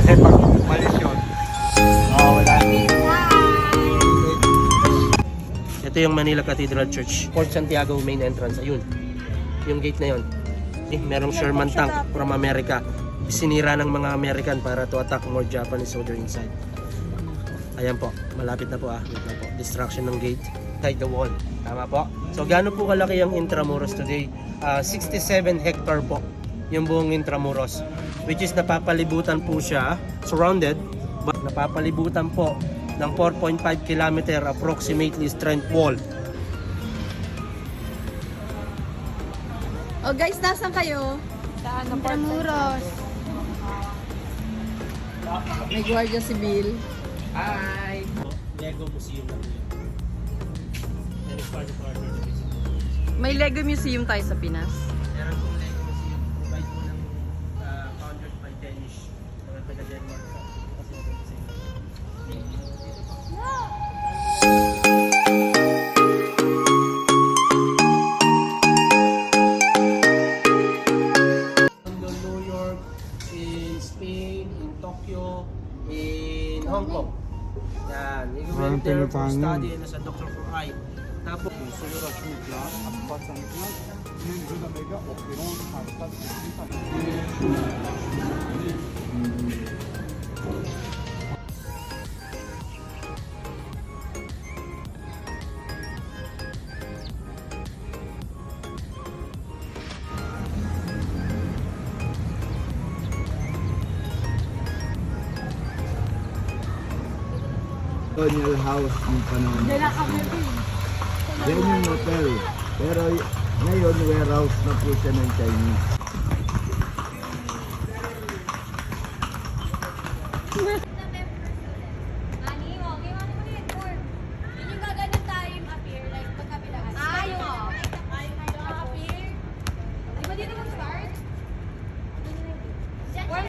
Kasi pag malis yun, mawawala. Ito yung Manila Cathedral Church. Port Santiago main entrance. Ayun. Yung gate na yun. Eh, merong Sherman tank from America. Sinira ng mga American para to attack more Japanese soldier inside. Ayan po. Malapit na po ah. Wait lang po. Destruction ng gate. Inside the wall. Tama po. So gaano po kalaki ang Intramuros today? Ah, 67 hectare po yung buong Intramuros. Which is napapalibutan po siya, surrounded, but napapalibutan po ng 4.5 kilometer approximately strength wall. Oh guys, nasan kayo? Saan? Intramuros. May Guardia Civil. Hi! Lego Museum lang yun. May Lego Museum tayo sa Pinas. Mga taga Denmark po. Kasi New York, in Spain, in Tokyo, in Hong Kong. Yan. You went there for study and as a doctor for eye. Tapos, Colonial house ng panahon. Yan yung hotel. Pero ngayon, warehouse na po siya ng Chinese.